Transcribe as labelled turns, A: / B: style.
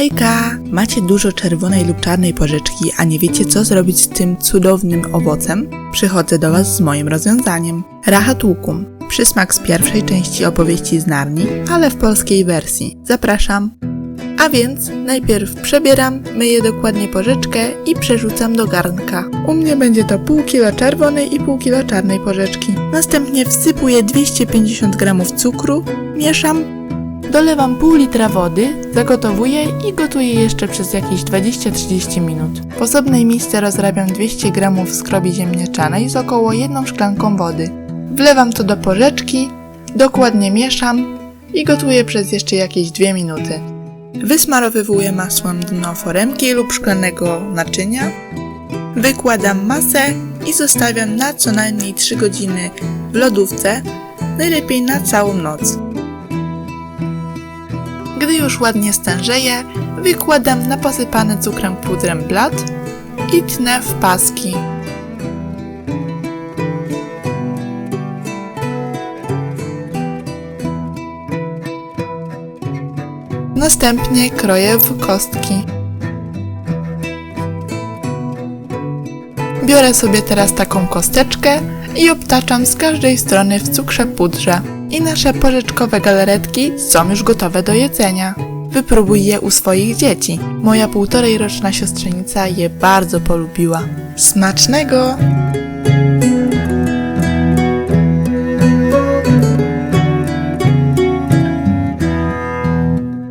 A: Hejka! Macie dużo czerwonej lub czarnej porzeczki, a nie wiecie co zrobić z tym cudownym owocem? Przychodzę do Was z moim rozwiązaniem. Rahat łukum. Przysmak z pierwszej części opowieści z Narni, ale w polskiej wersji. Zapraszam. A więc najpierw przebieram, myję dokładnie porzeczkę i przerzucam do garnka. U mnie będzie to pół kilo czerwonej i pół kilo czarnej porzeczki. Następnie wsypuję 250 g cukru, mieszam, dolewam pół litra wody, zagotowuję i gotuję jeszcze przez jakieś 20-30 minut. W osobnej misce rozrabiam 200 g skrobi ziemniaczanej z około jedną szklanką wody. Wlewam to do porzeczki, dokładnie mieszam i gotuję przez jeszcze jakieś 2 minuty. Wysmarowywuję masłem dno foremki lub szklanego naczynia. Wykładam masę i zostawiam na co najmniej 3 godziny w lodówce, najlepiej na całą noc. Gdy już ładnie stężeje, wykładam na posypany cukrem pudrem blat i tnę w paski. Następnie kroję w kostki. Biorę sobie teraz taką kosteczkę i obtaczam z każdej strony w cukrze pudrze. I nasze porzeczkowe galaretki są już gotowe do jedzenia. Wypróbuj je u swoich dzieci. Moja półtorej roczna siostrzenica je bardzo polubiła. Smacznego!